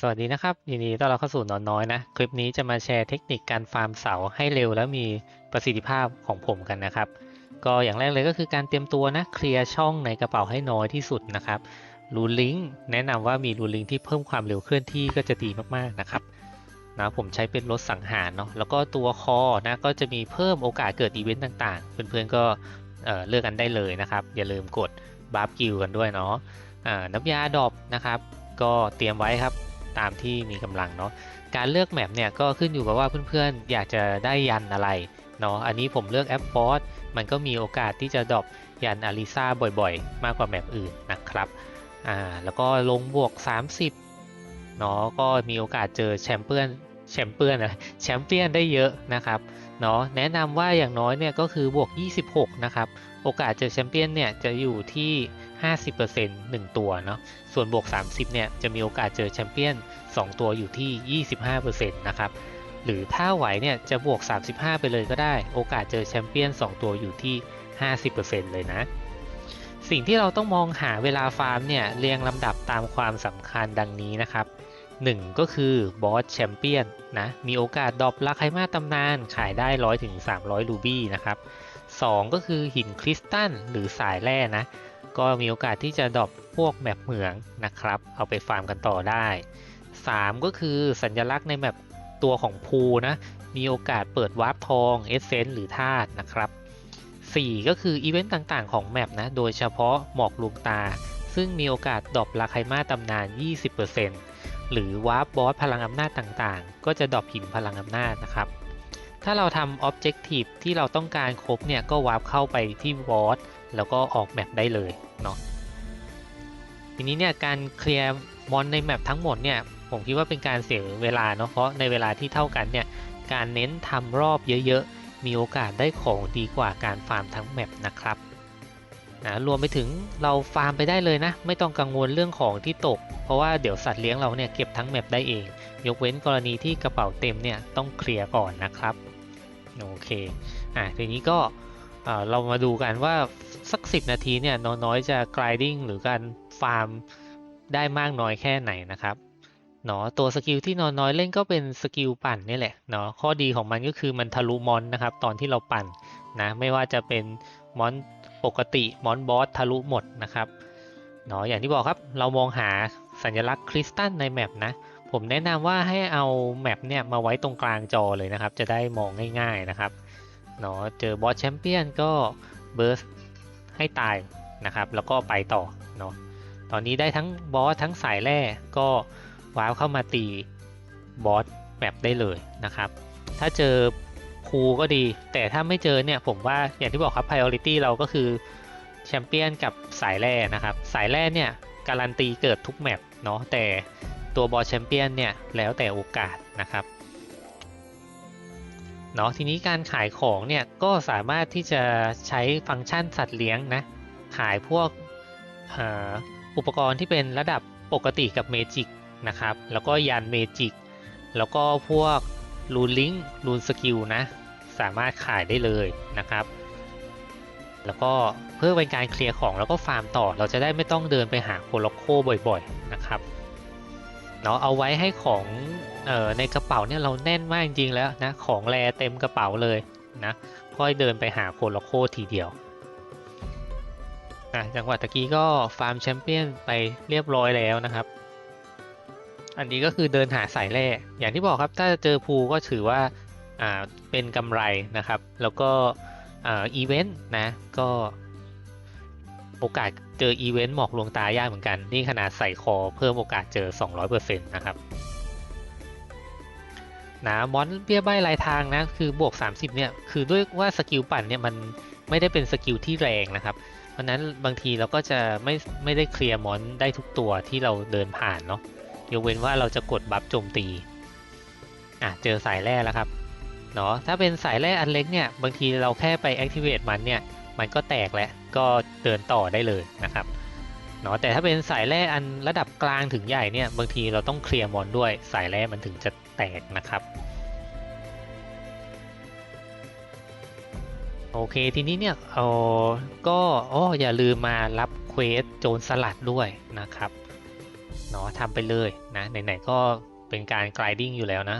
สวัสดีนะครับยินดีต้อนรับเข้าสู่นอนน้อยนะ คลิปนี้จะมาแชร์เทคนิคการฟาร์มเสาให้เร็ว และมีประสิทธิภาพของผมกันนะครับ ก็อย่างแรกเลยก็คือการเตรียมตัวนะเคลียร์ช่องในกระเป๋าให้น้อยที่สุดนะครับรูลิงแนะนำว่ามีรูลิงที่เพิ่มความเร็วเคลื่อนที่ก็จะดีมากๆนะครับนะผมใช้เป็นรถสังหารเนาะแล้วก็ตัวคอนะก็จะมีเพิ่มโอกาสเกิดอีเวนต์ต่างๆ เพื่อนๆก็เอ่อเลือกกันได้เลยนะครับ อย่าลืมกดบัฟกิลกันด้วยเนาะน้ำยาดอปนะครับก็เตรียมไว้ครับ ตามที่มีกำลังเนาะการเลือกแมปเนี่ยก็ขึ้นอยู่กับว่าเพื่อนๆ อยากจะได้ยันอะไรเนาะอันนี้ผมเลือกแอปฟอร์มันก็มีโอกาสที่จะดรอปยันอาริซาบ่อยๆ มากกว่าแมปอื่นนะครับอ่าแล้วก็ลงบวก 30เนาะก็มีโอกาสเจอแชมเปี้ยนแชมเปี้ยนนะแชมเปี้ยนได้เยอะนะครับเนาะแนะนำว่าอย่างน้อยเนี่ยก็คือบวก 26 นะครับ โอกาสเจอแชมเปี้ยนเนี่ยจะอยู่ที่ 50% 1 ตัวเนาะ ส่วนบวก 30 เนี่ยจะมีโอกาสเจอแชมเปี้ยน 2 ตัวอยู่ที่ 25%นะครับ หรือถ้าไหวเนี่ยจะบวก 35 ไปเลยก็ได้ โอกาสเจอแชมเปี้ยน 2 ตัวอยู่ที่ 50%เลยนะ สิ่งที่เราต้องมองหาเวลาฟาร์มเนี่ยเรียงลำดับตามความสำคัญดังนี้นะครับ1 ก็คือบอสแชมเปี้ยนนะ มีโอกาสดรอปราคามาตำนานขายได้ 100ถึง300รูบี้นะครับ 2 ก็คือหินคริสตัลหรือสายแร่นะ ก็มีโอกาสที่จะดรอปพวกแมปเหมืองนะครับ เอาไปฟาร์มกันต่อได้ 3 ก็คือสัญลักษณ์ในแมปตัวของพูนะ มีโอกาสเปิดวาร์ปทองเอเซนต์หรือธาตุนะครับ 4 ก็คืออีเวนต์ต่างๆของแมปนะ โดยเฉพาะหมอกลวงตา ซึ่งมีโอกาสดรอปราคามาตำนาน 20%หรือวาร์ปบอสพลังอำนาจต่างๆ ก็จะดรอปหินพลังอำนาจนะครับ ถ้าเราทำ Objective ที่เราต้องการครบเนี่ย ก็วาร์ปเข้าไปที่บอสแล้วก็ออกแมปได้เลยเนาะทีนี้เนี่ยการเคลียร์มอนในแมปทั้งหมดเนี่ยผมคิดว่าเป็นการเสียเวลาเนาะเพราะในเวลาที่เท่ากันเนี่ยการเน้นทำรอบเยอะๆ มีโอกาสได้ของดีกว่าการฟาร์มทั้งแมปนะครับนะรวมไปถึงเราฟาร์มไปได้เลยนะ ไม่ต้องกังวลเรื่องของที่ตก เพราะว่าเดี๋ยวสัตว์เลี้ยงเราเนี่ยเก็บทั้งแมปได้เอง ยกเว้นกรณีที่กระเป๋าเต็มเนี่ยต้องเคลียร์ก่อนนะครับ โอเคอะทีนี้ก็เรามาดูกันว่าสัก 10 นาทีเนี่ยน้อยจะ grinding หรือการฟาร์มได้มากน้อยแค่ไหนนะครับเนาะตัวสกิลที่นอนน้อยเล่นก็เป็นสกิลปั่นนี่แหละเนาะข้อดีของมันก็คือมันทะลุมอนนะครับ ตอนที่เราปั่นนะไม่ว่าจะเป็นมอนปกติมอนบอสทะลุหมดนะครับเนาะอย่างที่บอกครับเรามองหาสัญลักษณ์คริสตัลในแมปนะ ผมแนะนำว่าให้เอาแมปเนี่ยมาไว้ตรงกลางจอเลยนะครับ จะได้มองง่ายๆนะครับเนาะเจอบอสแชมเปี้ยนก็เบิร์สให้ตายนะครับ แล้วก็ไปต่อเนาะตอนนี้ได้ทั้งบอสทั้งสายแร่ก็ว้าวเข้ามาตีบอสแมปได้เลยนะครับ ถ้าเจอภูก็ดี แต่ถ้าไม่เจอเนี่ยผมว่าอย่างที่บอกครับ priority เราก็คือแชมเปี้ยนกับสายแร่นะครับ สายแร่เนี่ยการันตีเกิดทุกแมปเนาะแต่ ตัวบอสแชมเปี้ยนเนี่ยแล้วแต่โอกาสนะครับเนาะทีนี้การขายของเนี่ยก็สามารถที่จะใช้ฟังก์ชันสัตว์เลี้ยงนะขายพวกอ,อุปกรณ์ที่เป็นระดับปกติกับเมจิกนะครับแล้วก็ยันเมจิกแล้วก็พวกรูนลิงรูนสกิลนะสามารถขายได้เลยนะครับ แล้วก็เพื่อเป็นการเคลียร์ของแล้วก็ฟาร์มต่อเราจะได้ไม่ต้องเดินไปหาโคล็อกโคบ่อยๆนะ เนาะเอาไว้ให้ของเอ่อในกระเป๋าเนี่ยเราแน่นมากจริงๆแล้วนะของแรเต็มกระเป๋าเลยนะค่อยเดินไปหาโคโลโคทีเดียวอะจังหวะตะกี้ก็ฟาร์มแชมเปี้ยนไปเรียบร้อยแล้วนะครับ อันนี้ก็คือเดินหาสายแร่อย่างที่บอกครับถ้าเจอภูก็ถือว่าอ่าเป็นกำไรนะครับ แล้วก็อีเวนต์นะก็โอกาส เจออีเวนต์หมอกลวงตายากเหมือนกัน นี่ขนาดใส่คอเพิ่มโอกาสเจอ 200%นะครับนะมอนเบี้ยใบลายทางนะคือบวก 30เนี่ยคือด้วยว่าสกิลปั่นเนี่ยมันไม่ได้เป็นสกิลที่แรงนะครับ เพราะนั้นบางทีเราก็จะไม่ไม่ได้เคลียร์มอนได้ทุกตัวที่เราเดินผ่านเนาะยกเว้นว่าเราจะกดบัฟโจมตีอะเจอสายแร่แล้วครับเนาะถ้าเป็นสายแร่อันเล็กเนี่ยบางทีเราแค่ไป activate มันเนี่ย มันก็แตกแล้วก็เดินต่อได้เลยนะครับเนาะแต่ถ้าเป็นสายแร่อันระดับกลางถึงใหญ่เนี่ยบางทีเราต้องเคลียร์มอนด้วยสายแร่มันถึงจะแตกนะครับโอเคทีนี้เนี่ยเออก็อ๋ออย่าลืมมารับเควสโจรสลัดด้วยนะครับเนาะทำไปเลยนะไหนๆก็เป็นการ gliding อยู่แล้วนะ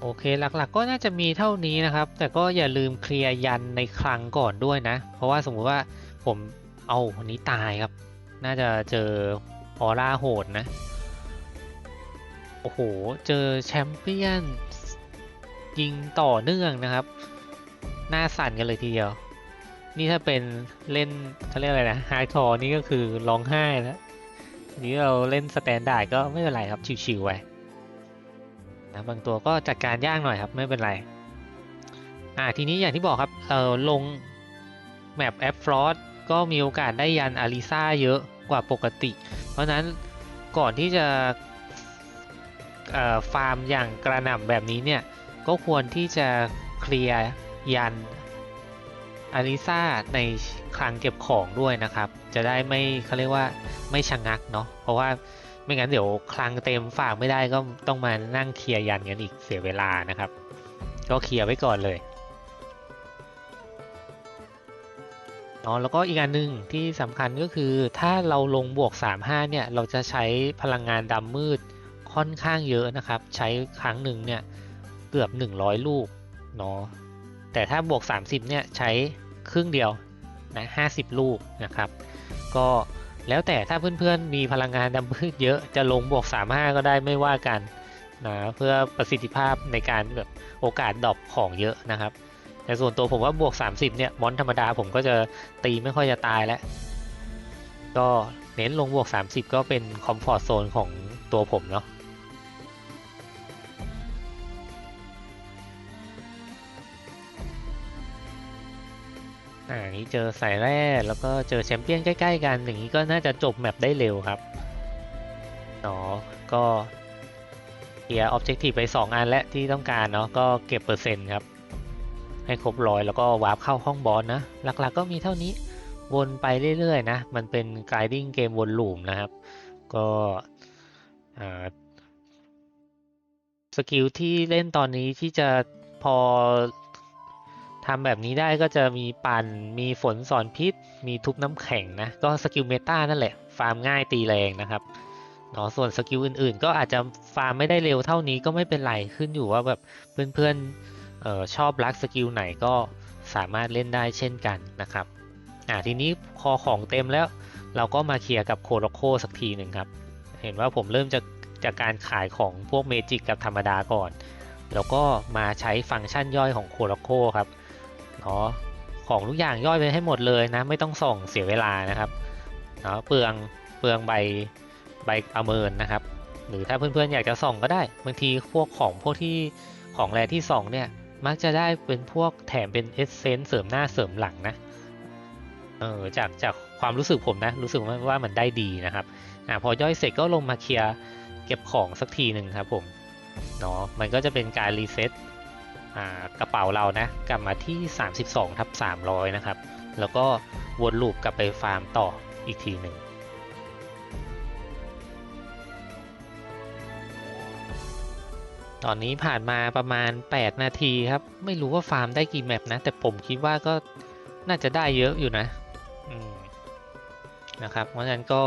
โอเคหลักๆก็น่าจะมีเท่านี้นะครับ แต่ก็อย่าลืมเคลียร์ยันในคลังก่อนด้วยนะ เพราะว่าสมมุติว่าผมเอาวันนี้ตายครับ น่าจะเจอออร่าโหดนะ โอ้โห เจอแชมเปี้ยนยิงต่อเนื่องนะครับ หน้าสั่นกันเลยทีเดียว นี่ถ้าเป็นเล่นเขาเรียกอะไรนะฮาร์ดคอร์นี่ก็คือร้องไห้แล้วนี้เราเล่นสแตนดาร์ดก็ไม่เป็นไรครับ ชิวๆไป นะบางตัวก็จัดการยากหน่อยครับไม่เป็นไรอ่าทีนี้อย่างที่บอกครับเออลงแมปแอปฟลอสก็มีโอกาสได้ยันอาริซาเยอะกว่าปกติ เพราะนั้นก่อนที่จะฟาร์มอย่างกระหน่ำแบบนี้เนี่ย ก็ควรที่จะเคลียร์ยันอาริซาในคลังเก็บของด้วยนะครับ จะได้ไม่เขาเรียกว่าไม่ชะงักเนาะเพราะว่า ไม่งั้นเดี๋ยวคลังเต็มฝากไม่ได้ก็ต้องมานั่งเคลียร์ยันกันอีกเสียเวลานะครับ ก็เคลียร์ไว้ก่อนเลยอ๋อแล้วก็อีกอันหนึ่งที่สำคัญก็คือถ้าเราลงบวก 35 เนี่ย เราจะใช้พลังงานดำมืดค่อนข้างเยอะนะครับ ใช้ครั้งหนึ่งเนี่ยเกือบ 100 ลูกเนาะแต่ถ้าบวก 30 เนี่ยใช้ครึ่งเดียวนะ50 ลูกนะครับ ก็ แล้วแต่ถ้าเพื่อนๆมีพลังงานดำพึ่งเยอะจะลงบวก35ก็ได้ไม่ว่ากันนะเพื่อประสิทธิภาพในการแบบโอกาสดรอปของเยอะนะครับแต่ส่วนตัวผมว่าบวก 30เนี่ยมอนธรรมดาผมก็จะตีไม่ค่อยจะตายแล้วก็เน้นลงบวก 30 ก็เป็นคอมฟอร์ทโซนของตัวผมเนาะ อ่านี้เจอสายแร่แล้วก็เจอแชมเปี้ยนใกล้ ๆ กัน อย่างนี้ก็น่าจะจบแมปได้เร็วครับเนาะก็เคลียร์ออบเจกตีฟไป 2 อันและที่ต้องการเนาะก็เก็บเปอร์เซ็นต์ครับ ให้ครบร้อยแล้วก็วาร์ปเข้าห้องบอสนะ หลักๆก็มีเท่านี้วนไปเรื่อย ๆ นะ มันเป็น guiding เกมวนลูปนะครับ ก็สกิลที่เล่นตอนนี้ที่จะพอ ทำแบบนี้ได้ก็จะมีปั่น มีฝนสอนพิษ มีทุบน้ำแข็งนะ ก็สกิลเมตานั่นแหละ ฟาร์มง่ายตีแรงนะครับเนาะส่วนสกิลอื่นๆ ก็อาจจะฟาร์มไม่ได้เร็วเท่านี้ก็ไม่เป็นไร ขึ้นอยู่ว่าแบบเพื่อนๆเออชอบรักสกิลไหนก็สามารถเล่นได้เช่นกันนะครับอ่าทีนี้พอของเต็มแล้ว เราก็มาเคลียร์กับโคโรโคสักทีหนึ่งครับ เห็นว่าผมเริ่มจากจากการขายของพวกเมจิกกับธรรมดาก่อน แล้วก็มาใช้ฟังก์ชันย่อยของโคโรโคครับ เนาะของทุกอย่างย่อยไปให้หมดเลยนะ ไม่ต้องส่งเสียเวลานะครับเนาะเปลืองเปลืองใบใบประเมินนะครับ หรือถ้าเพื่อนๆอยากจะส่องก็ได้บางทีพวกของพวกที่ของแรที่ส่องเนี่ยมักจะได้เป็นพวกแถมเป็นเอเซนเสริมหน้าเสริมหลังนะเออจากจากความรู้สึกผมนะ รู้สึกว่ามันได้ดีนะครับอ่าพอย่อยเสร็จก็ลงมาเคลียร์เก็บของสักทีหนึ่งครับผมเนาะมันก็จะเป็นการรีเซ็ต กระเป๋าเรานะกลับมาที่ 32ทับ300 นะครับ แล้วก็วนลูปกลับไปฟาร์มต่ออีกทีหนึ่งตอนนี้ผ่านมาประมาณ 8 นาทีครับ ไม่รู้ว่าฟาร์มได้กี่แมปนะ แต่ผมคิดว่าก็น่าจะได้เยอะอยู่นะนะครับ เพราะฉะนั้นก็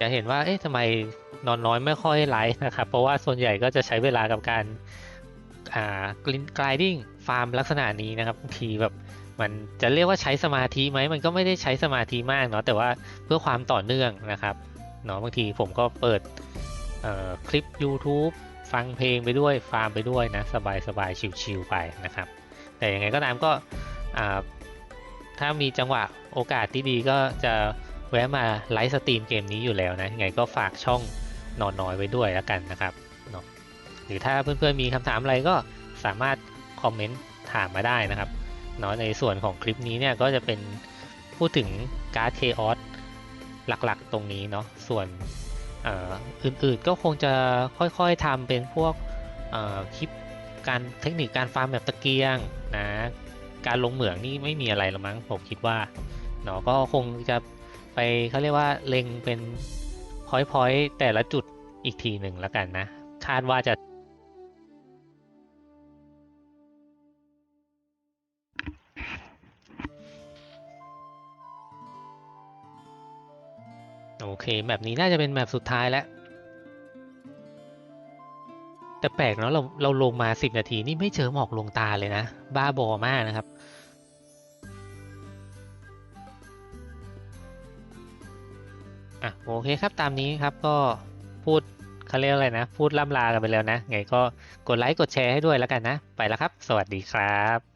จะเห็นว่า เอ๊ะทำไมนอนน้อยไม่ค่อยไลฟ์นะครับ เพราะว่าส่วนใหญ่ก็จะใช้เวลากับการ อ่ากลายดิ้งฟาร์มลักษณะนี้นะครับบางทีแบบมันจะเรียกว่าใช้สมาธิไหมมันก็ไม่ได้ใช้สมาธิมากเนาะแต่ว่าเพื่อความต่อเนื่องนะครับเนาะบางทีผมก็เปิดคลิป YouTube ฟังเพลงไปด้วยฟาร์มไปด้วยนะสบายสบายชิวๆไปนะครับ แต่ยังไงก็ตามก็ถ้ามีจังหวะโอกาสที่ดีก็จะแวะมาไลฟ์สตรีมเกมนี้อยู่แล้วนะยังไงก็ฝากช่องนอนน้อยไว้ด้วยแล้วกันนะครับเนาะ รือถ้าเพื่อนๆมีคำถามอะไรก็สามารถคอมเมนต์ถามมาได้นะครับเนาะในส่วนของคลิปนี้เนี่ยก็จะเป็นพูดถึงการ์ดเคออสหลักๆตรงนี้เนาะส่วนอื่นๆก็คงจะค่อยๆทำเป็นพวกคลิปการเทคนิคการฟาร์มแบบตะเกียงนะการลงเหมืองนี่ไม่มีอะไรหรอกมั้งผมคิดว่าเนาะก็คงจะไปเขาเรียกว่าเล็งเป็นพอยต์พอยต์แต่ละจุดอีกทีหนึ่งแล้วกันนะ คาดว่าจะ โอเคแบบนี้น่าจะเป็นแบบสุดท้ายแล้ว แต่แปลกเนาะเราเราลงมา 10 นาทีนี่ไม่เจอหมอกลงตาเลยนะ บ้าบอมากนะครับอะโอเคครับตามนี้ครับก็พูดเขาเรียกอะไรนะ พูดล่ำลากันไปแล้วนะ ไงก็กดไลค์กดแชร์ให้ด้วยแล้วกันนะ ไปแล้วครับ สวัสดีครับ